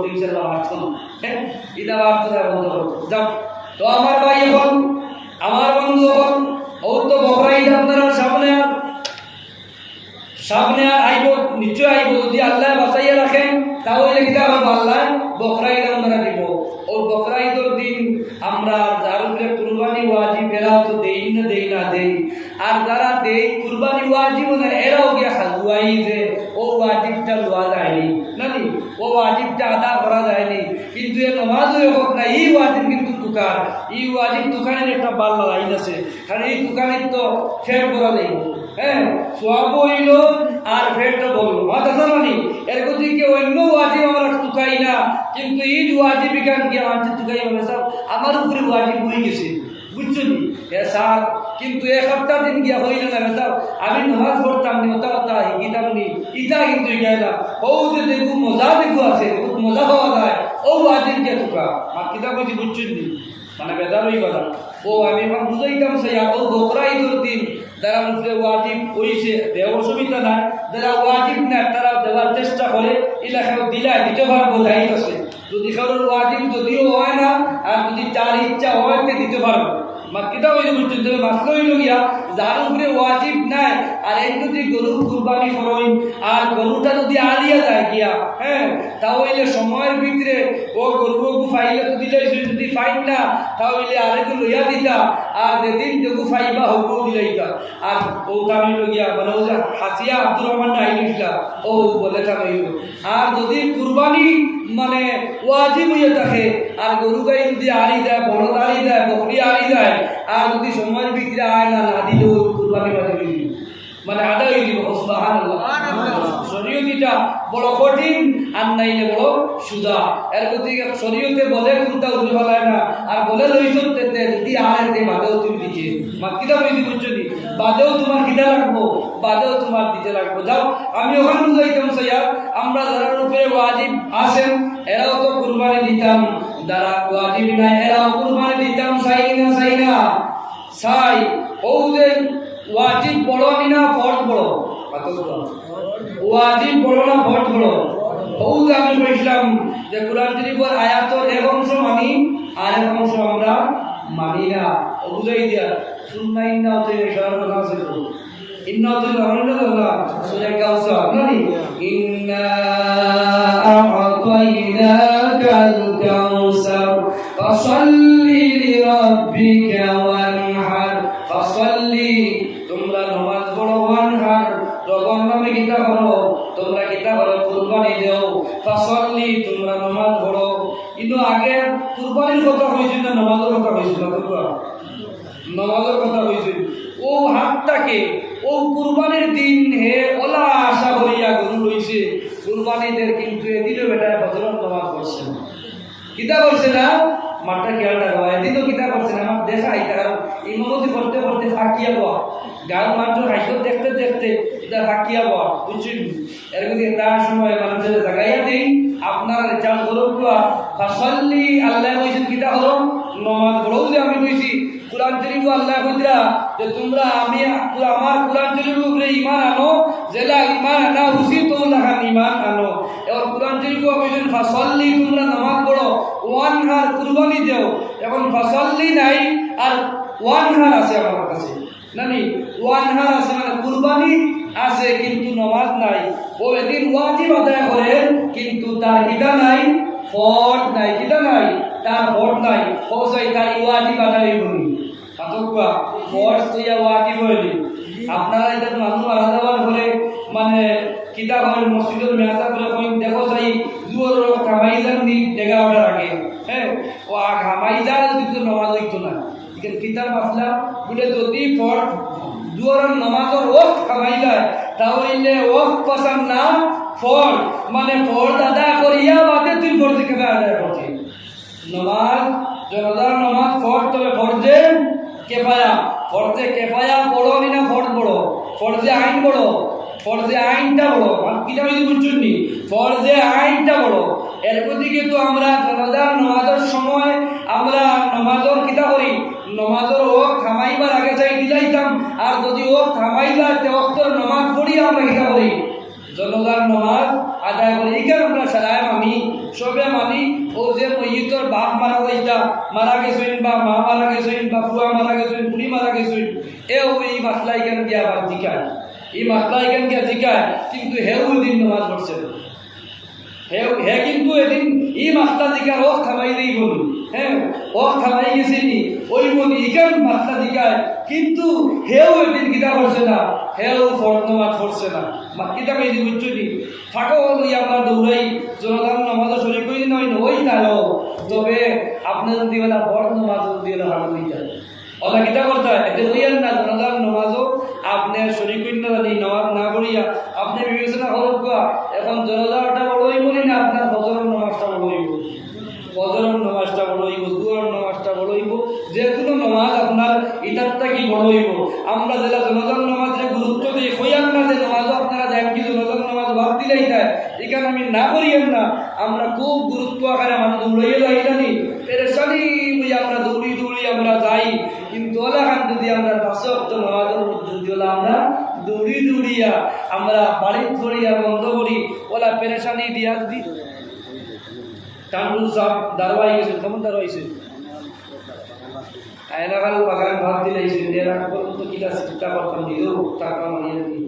করতে ইনশাল্লাহ মারতো না এটা মারতো না বন্ধ করতো যাও তো আমার ভাই এখন আমার বন্ধু এখন ও তো বকরা ঈদ আপনারা সামনে সামনে আর আইব নিশ্চয় আইব যদি আল্লাহ বাঁচাইয়া রাখেন তাহলে কিন্তু আমার আল্লাহ বকরা আমরা দিব ও বকরাইদর দিন আমরা দেই কুরবানি ওয়াজিব না এরাও গিয়া খাজুয়াই যে ও ওয়াজিবটা লওয়া যায়নি নানি ও ওয়াজিবটা আদা করা যায়নি কিন্তু এ নমাজও হোক না এই ওয়াজিব কিন্তু দোকান এই ওয়াজিব দোকানের একটা বাল্লা লাইন আছে কারণ এই দোকানের তো ফের করা যাইব হ্যাঁ সোয়াব হইল আর ফেরটা বলল মাথা জানানি এর গতিকে অন্য ওয়াজিব আমরা টুকাই না কিন্তু ঈদ ওয়াজিব বিজ্ঞান কি আমার টুকাই হবে স্যার আমার উপরে ওয়াজিব হয়ে গেছে বুঝছ নি এ স্যার, কিন্তু এক সপ্তাহ দিন গিয়া হইল না স্যার। আমি নামাজ পড়তাম নি ওটা ওটা শিকিতাম নি ইটা কিন্তু না ও যে দেখু মজা দেখু আছে, বহুত মজা পাওয়া যায়। ও ওয়াজিব কে টুকা আর কিতাব বুঝি বুঝছ নি? মানে বেজার হয়ে কথা ও আমি এখন বুঝাইতাম সে ও বকরা ঈদের দিন। যারা মুসলে ওয়াজিব হইছে দেওয়ার অসুবিধা নাই। যারা ওয়াজিব না তারা দেওয়ার চেষ্টা করে এলাকাও দিলা দিতে পারব যাইতেছে যদি কারোর ওয়াজিব যদিও হয় না, আর যদি যার ইচ্ছা হয়, তে দিতে পারব। মা কিতা হইলে বুঝছেন তবে মাসলো হইল গিয়া যার উপরে ওয়াজিব নাই, আর এই যদি গরু কুরবানি করইন আর গরুটা যদি আলিয়া যায় গিয়া হ্যাঁ তাহলে সময়ের ভিতরে ও গরু ফাইলে দিলে যদি ফাইন না, তাহলে আরেকটু লইয়া দিতা, আর যেদিন যোগু ফাইবা হোক দিলাইতা আর ও তামিল গিয়া মানে হাসিয়া আব্দুর রহমান আইনিসলা ও বলে আর যদি কুরবানি মানে ওয়াজিব হইয়া থাকে আর গরু গাই যদি আড়ি দেয় বড় আড়ি দেয়, বকরি আড়ি দেয়, আর যদি সময়ের ভিতরে আয় না না দিলেও কুরবানি বাজে মানে আদা হয়ে দিব শরীয়তিটা বড় কঠিন, আর নাইলে বড় সুদা। এর গতিকে শরীয়তে বলে কোনটা উঠে ফেলায় না, আর বলে লইছো যদি আয় তে বাদেও তুমি দিছে মা কিতা বইছি বুঝছ নি? বাদেও তোমার কিতা লাগবো বাদেও তোমার দিতে লাগবো যাও, আমি ওখানে বুঝাইতাম সৈয়া আমরা যারা উপরে ওয়াজিব আসেন দিতাম যারা ওয়াজিব নাই এরাও কুরবানি দিতাম সাই না সাই না সাই ও ওয়াজিব বড় নি না ফরজ বড়? ওয়াজিব বড় না ফরজ বড়? ও আমি বলছিলাম যে, কোরআন শরীফের আয়াতর এক অংশ মানি, আর এক অংশ আমরা মানি না। বুঝাই দিয়া শুননা ইন্না হতে ইশারা করা আছে তো? ইন্না হতে আলহামদুলিল্লাহ সূরা তোমরা নামাজ পড়ো, ওয়ানহার। দেও। ফাসাল্লি, তোমরা নামাজ পড়ো। কিন্তু আগে কুরবানির কথা হয়েছিল না নামাজের কথা হয়েছিল নামাজের কথা হয়েছিল। ও হাতটাকে, ও কুরবানির দিন হে ওলা আশা করিয়া গরু রইছে কুরবানিদের কিন্তু এদিনও বেটায় বদলত নামাজ পড়ছে কিতা করছে না? মাঠটা খেয়াল রাখবা এদিনও কিতা করছে না? আমার দেশ আইতা কারণ ইমামতি করতে করতে ফাঁকিয়া বয়া গাঁর মানুষ হাইতো দেখতে দেখতে এটা ফাঁকিয়া বয়া বুঝছেন এর মধ্যে তার সময় মানুষের জাগাইয়া দিই আপনার চাল করুক ফাসল্লি আল্লাহ কইছেন কিতা হলো? নমাজ পড়াও যে আমি কইছি কোরআন শরীফ আল্লাহ কইরা যে তোমরা আমি আমার কোরআন শরীফের উপরে ইমান আনো জেলা ইমান আনা উচিত তো লাগান ইমান আনো। এবার কোরআন শরীফ কইছেন ফাসল্লি, তোমরা নামাজ পড়ো, ওয়ান হার কুরবানি দেও। এখন ফাসল্লি নাই, আর ওয়ান হার আছে আমার কাছে। নানি ওয়ান হার আছে মানে কুরবানি আছে, কিন্তু নামাজ নাই। ও এদিন ওয়াজিব আদায় করেন, কিন্তু তার কিতা নাই ফট নাই কিতা নাই, তার ফট নাই ও তার ওয়াজিব আদায় করি আতকুয়া ফট তো ইয়া ওয়াজিব হইলি। আপনারা এটা মানুষ আলাদা করে মানে কিতা করেন মসজিদের মেয়াদা করে দেখো যাই জুয়ার কামাই যান নি এগারোটার আগে হ্যাঁ? ও কামাই যান কিন্তু নমাজ হইতো না। কিন্তু কিতার মাসলা, বলে যদি ফট দুয়ারের নামাজের ওয়াক্ত কামাই যায়, তাহলে ওয়াক্ত পছন্দ না, ফল। মানে ফল দাদা করিয়া বাদে তুই ফরজে কেবে আদায় করছি নমাজ জনদার নমাজ ফর তবে ফরজে কেফায়া। ফরজে কেফায়া বড় নি ফরজ বড়? ফরজে আইন বড়? ফরজে আইনটা বড় কিটা যদি বুঝছেন নি ফরজে আইনটা বড় এর দিকে তো আমরা জনদার নমাজের সময় আমরা নমাজের কিতা করি নমাজের ও থামাইবার আগে যাই দিলাইতাম, আর যদি ও থামাইলা, তে অক্তর নমাজ পড়ি আমরা কিতা করি জনদার নমাজ আদায় করে এইখানে আমরা সারায় মানি সবে মানি, ও যে মহিতর বাপ মারা যাইতা মারা গেছেন বা মা মারা গেছেন বা ফুয়া মারা গেছেন, বুড়ি মারা গেছেন এও এই মাসলা এখানে দিয়া আবার জিকায় এই মাসলা এখানে দিয়া জিকায় কিন্তু হেউ ওই দিন নামাজ পড়ছে না। হে কিন্তু এদিন ই মাসলা দিকার ও খাবাইলেই বলুন। হ্যাঁ ও খাবাই গেছিনি ওই বলি ইকান মাসলা দিকায় কিন্তু হেও এদিন কিতা করছে না, হেও ফর্দমাত করছে না। মা কিতা কই দিব চুনি ফাঁকো লই আমরা দৌড়াই জনগণ নামাজ শরীর কই নয় ওই তালো তবে আপনার যদি বলা ফর্দ নামাজ যদি হলো হাড় যায় ওলা কিতা করতে হয়, এতে লইয়ার না জনগণ নামাজও আপনার শরীর কই না জানি নামাজ না করিয়া আপনি বিবেচনা করুক কোয়া এখন জনজাটা বড় হইব না আপনার বজরের নামাজটা বড় হইব বজরের নামাজটা বড় হইব দুয়ার নামাজটা বড় হইব যে কোনো নামাজ আপনার ইটারটা কি বড় হইব? আমরা যেটা জনগণ নামাজের গুরুত্ব দিই হইয়ান না যে নামাজও আপনারা দেন কি জনগণ নামাজ বাদ দিলেই তাই। এখানে আমি না করিয়েন না, আমরা খুব গুরুত্ব আকারে মানুষ দৌড়াইয়ে যাই, জানি? পেরেশানি বুঝে আমরা দৌড়ি দৌড়ি আমরা যাই, কিন্তু ওলাখান যদি আমরা অক্ট নামাজের যদি ওলা আমরা দৌড়ি দৌড়িয়া আমরা বাড়ি ধরিয়া বন্ধ করি, ওলা পেরেশানি দিয়া যদি কামরুল সাহেব দারোয়াই গেছে কেমন দারোয়াইছে আয়নাগাল বাগান দিলে এই এরা পর্যন্ত কিলা চিন্তা করতাম নিজেও টাকা মারিয়ে দিই